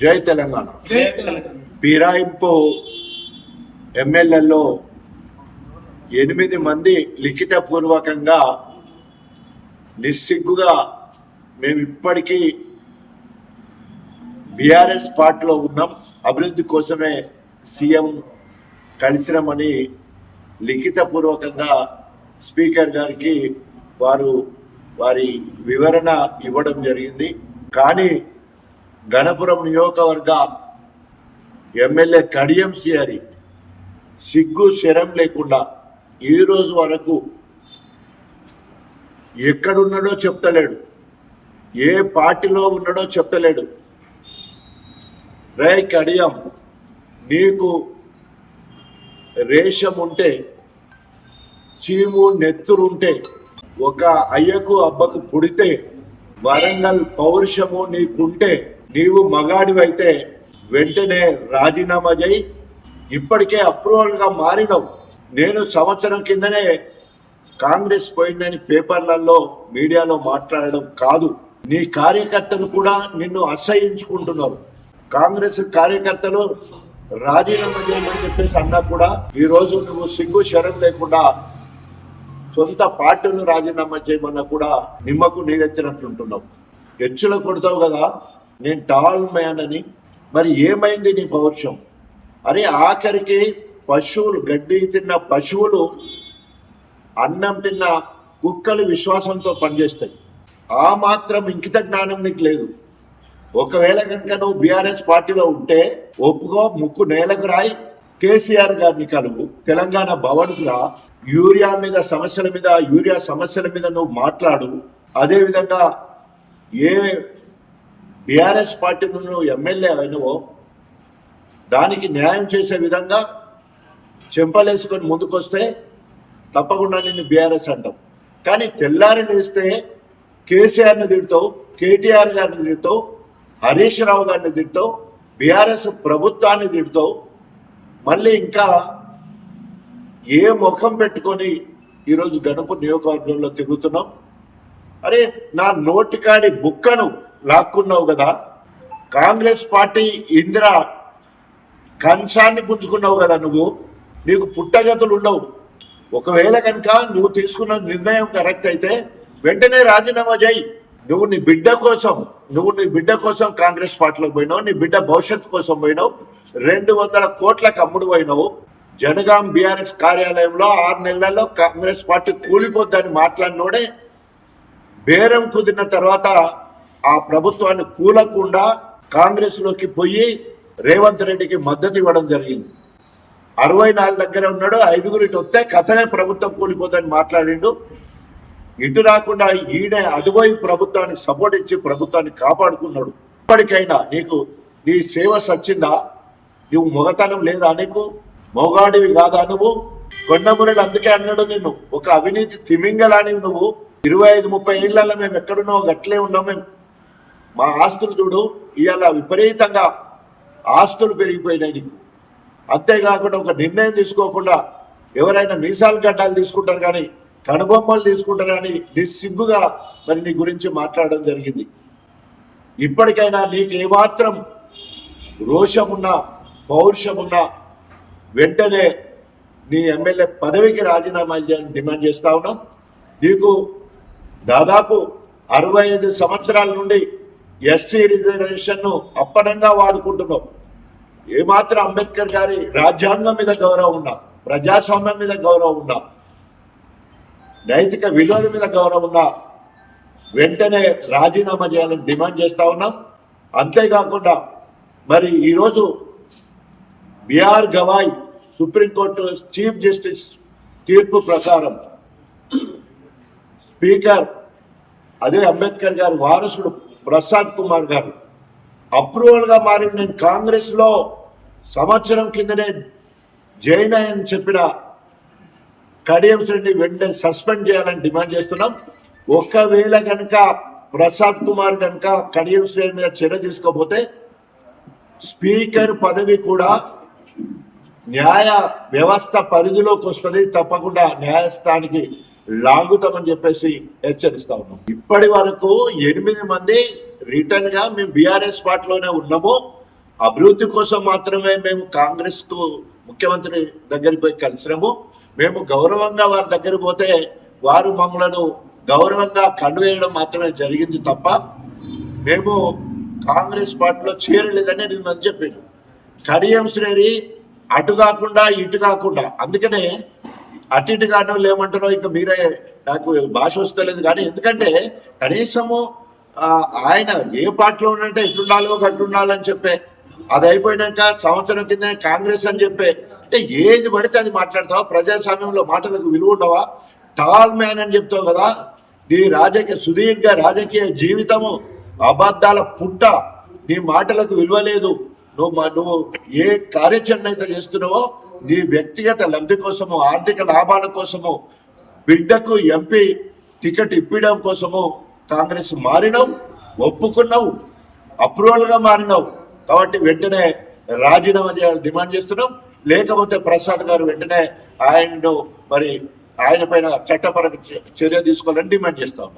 జై తెలంగాణ. పీరాయింపు ఎమ్మెల్యేలో ఎనిమిది మంది లిఖితపూర్వకంగా నిస్సిగ్గుగా మేము ఇప్పటికీ బీఆర్ఎస్ పార్టీలో ఉన్నాం. అభివృద్ధి కోసమే సీఎం కలిసినామని లిఖితపూర్వకంగా స్పీకర్ గారికి వారు వారి వివరణ ఇవ్వడం జరిగింది. కానీ గణపురం నియోజకవర్గ ఎమ్మెల్యే కడియం సిఆరి సిగ్గు శరం లేకుండా ఈరోజు వరకు ఎక్కడున్నాడో చెప్తలేడు. ఏ పార్టీలో ఉన్నాడో చెప్తలేడు. రే కడియం నీకు రేషం ఉంటే చీము నెత్తురుంటే ఒక అయ్యకు అబ్బకు పుడితే వరంగల్ పౌరుషము నీకుంటే నీవు మగాడివైతే వెంటనే రాజీనామా చేయి. ఇప్పటికే అప్రూవల్గా మారినవు. నేను సంవత్సరం కిందనే కాంగ్రెస్ పోయిందని పేపర్లలో మీడియాలో మాట్లాడడం కాదు. నీ కార్యకర్తలు కూడా నిన్ను అసహించుకుంటున్నారు. కాంగ్రెస్ కార్యకర్తలు రాజీనామా చేయమని చెప్పేసి అన్నా కూడా ఈ రోజు నువ్వు సిగ్గు శరం లేకుండా సొంత పార్టీలు రాజీనామా చేయమన్నా కూడా నిమ్మకు నీరెత్తినట్టుంటున్నావు హెచ్చులు కొడతావు కదా. నేను టాల్ మ్యాన్ అని. మరి ఏమైంది నీ పౌరుషం? అని ఆఖరికి పశువులు గడ్డి తిన్న పశువులు అన్నం తిన్న కుక్కలు విశ్వాసంతో పనిచేస్తాయి. ఆ మాత్రం ఇంకిత జ్ఞానం నీకు లేదు. ఒకవేళ కనుక నువ్వు బీఆర్ఎస్ పార్టీలో ఉంటే ఒప్పుకో ముక్కు నేలకు రాయి. కేసీఆర్ గారిని కలువు. తెలంగాణ భవన్కు రా. యూరియా మీద సమస్యల మీద యూరియా సమస్యల మీద నువ్వు మాట్లాడు. అదేవిధంగా ఏ బీఆర్ఎస్ పార్టీ నుండి నువ్వు ఎమ్మెల్యే అయినవో దానికి న్యాయం చేసే విధంగా చెంపలేసుకొని ముందుకొస్తే తప్పకుండా నిన్ను బీఆర్ఎస్ అంటాం. కానీ తెల్లారి లేస్తే కేసీఆర్ని తిడతావు కేటీఆర్ గారిని తిడతావు హరీష్ రావు గారిని తిడతావు బీఆర్ఎస్ ప్రభుత్వాన్ని తిడతావు. మళ్ళీ ఇంకా ఏ ముఖం పెట్టుకొని ఈరోజు గణపు నియోజకవర్గంలో తిరుగుతున్నాం? అరే నా నోటికాడి బుక్కను లాక్కున్నావు కదా. కాంగ్రెస్ పార్టీ ఇందిరా కంచాన్ని గుంజుకున్నావు కదా నువ్వు. నీకు పుట్టగతులు ఉండవు. ఒకవేళ కనుక నువ్వు తీసుకున్న నిర్ణయం కరెక్ట్ అయితే వెంటనే రాజీనామా చేయి. నువ్వు నీ బిడ్డ కోసం నువ్వు నీ బిడ్డ కోసం కాంగ్రెస్ పార్టీలోకి పోయినావు నీ బిడ్డ భవిష్యత్తు కోసం పోయినావు. రెండు వందల కోట్లకు అమ్ముడు పోయినావు. జనగాం బీఆర్ఎస్ కార్యాలయంలో ఆరు నెలల్లో కాంగ్రెస్ పార్టీ కూలిపోద్దని మాట్లాడినోడే బేరం కుదిరిన తర్వాత ఆ ప్రభుత్వాన్ని కూలకుండా కాంగ్రెస్లోకి పోయి రేవంత్ రెడ్డికి మద్దతు ఇవ్వడం జరిగింది. అరవై నాలుగు దగ్గర ఉన్నాడు ఐదుగురు ఇటు వస్తే కథమే ప్రభుత్వం కూలిపోతాయని మాట్లాడిండు. ఇటు రాకుండా ఈయనే అటుపోయి ప్రభుత్వానికి సపోర్ట్ ఇచ్చి ప్రభుత్వాన్ని కాపాడుకున్నాడు. ఇప్పటికైనా నీకు నీ సేవ సచ్చిందా? నువ్వు మొగతనం లేదా నీకు? మొగాడివి కాదా నువ్వు? కొండమురలు అందుకే అన్నాడు నిన్ను. ఒక అవినీతి తిమింగలానివి నువ్వు. ఇరవై ఐదు ముప్పై ఏళ్ళలో మేము ఎక్కడున్నావు గట్లే ఉన్నాం మేము. మా ఆస్తులు చూడు ఇవాళ విపరీతంగా ఆస్తులు పెరిగిపోయినాయి నీకు. అంతేకాకుండా ఒక నిర్ణయం తీసుకోకుండా ఎవరైనా మీసాలు గడ్డాలు తీసుకుంటారు కానీ కనుబొమ్మలు తీసుకుంటారు కానీ నీ మరి నీ గురించి మాట్లాడడం జరిగింది. ఇప్పటికైనా నీకు ఏమాత్రం రోషమున్నా పౌరుషమున్నా వెంటనే నీ ఎమ్మెల్యే పదవికి రాజీనామా చేయాలని డిమాండ్ చేస్తా ఉన్నాం. నీకు దాదాపు అరవై ఐదు సంవత్సరాల నుండి ఎస్సీ రిజర్వేషన్ను అప్పనంగా వాడుకుంటున్నాం. ఏమాత్రం అంబేద్కర్ గారి రాజ్యాంగం మీద గౌరవం ఉన్నా ప్రజాస్వామ్యం మీద గౌరవం ఉన్నా నైతిక విలువల మీద గౌరవం ఉన్నా వెంటనే రాజీనామా చేయాలని డిమాండ్ చేస్తా ఉన్నాం. అంతేకాకుండా మరి ఈరోజు B R Gavai Supreme Court chief justice తీర్పు ప్రకారం స్పీకర్ అదే అంబేద్కర్ గారి వారసుడు ప్రసాద్ కుమార్ గారు. అప్రూవల్గా మారి నేను కాంగ్రెస్లో సంవత్సరం కిందనే జైన్ అని చెప్పిన కడియం శ్రేణి వెంటనే సస్పెండ్ చేయాలని డిమాండ్ చేస్తున్నాం. ఒకవేళ కనుక ప్రసాద్ కుమార్ కనుక కడియం శ్రేణి మీద చర్య తీసుకోకపోతే స్పీకర్ పదవి కూడా న్యాయ వ్యవస్థ పరిధిలోకి వస్తుంది. తప్పకుండా న్యాయస్థానికి లాగుతామని చెప్పేసి హెచ్చరిస్తా ఉన్నాం. ఇప్పటి వరకు ఎనిమిది మంది రిటర్న్గా మేము బీఆర్ఎస్ పార్టీలోనే ఉన్నాము. అభివృద్ధి కోసం మాత్రమే మేము కాంగ్రెస్కు ముఖ్యమంత్రి దగ్గరికి పోయి కలిసినాము. మేము గౌరవంగా వారి దగ్గర పోతే వారు మమ్మలను గౌరవంగా కన్వేయడం మాత్రమే జరిగింది తప్ప మేము కాంగ్రెస్ పార్టీలో చేరలేదని నేను మంది చెప్పాను. కడియం శ్రేణి అటు కాకుండా ఇటు కాకుండా అందుకనే అటు ఇటు కాని లేమంటారో ఇంకా ఇక మీరే నాకు భాష వస్తలేదు. కానీ ఎందుకంటే కనీసము ఆయన ఏ పార్టీలో ఉన్నంటే ఎటుండాలో కట్టుండాలని చెప్పే అది అయిపోయినాక సంవత్సరం కింద కాంగ్రెస్ అని చెప్పే అంటే ఏది పడితే అది మాట్లాడతావా? ప్రజాస్వామ్యంలో మాటలకు విలువ ఉండవా? టాల్ మ్యాన్ అని చెప్తావు కదా? నీ రాజకీయ సుదీర్ఘ రాజకీయ జీవితము అబద్ధాల పుట్ట నీ మాటలకు విలువ లేదు. నువ్వు మా- నువ్వు ఏ కార్యాచరణ అయితే చేస్తున్నావో నీ వ్యక్తిగత లబ్ధి కోసము ఆర్థిక లాభాల కోసము బిడ్డకు ఎంపీ టికెట్ ఇప్పించడం కోసము కాంగ్రెస్ మారినావు ఒప్పుకున్నావు అప్రూవల్గా మారినావు. కాబట్టి వెంటనే రాజీనామా చేయాలని డిమాండ్ చేస్తున్నాం. లేకపోతే ప్రసాద్ గారు వెంటనే ఆయన్ను మరి ఆయన పైన చట్టపర చర్య తీసుకోవాలని డిమాండ్ చేస్తాం.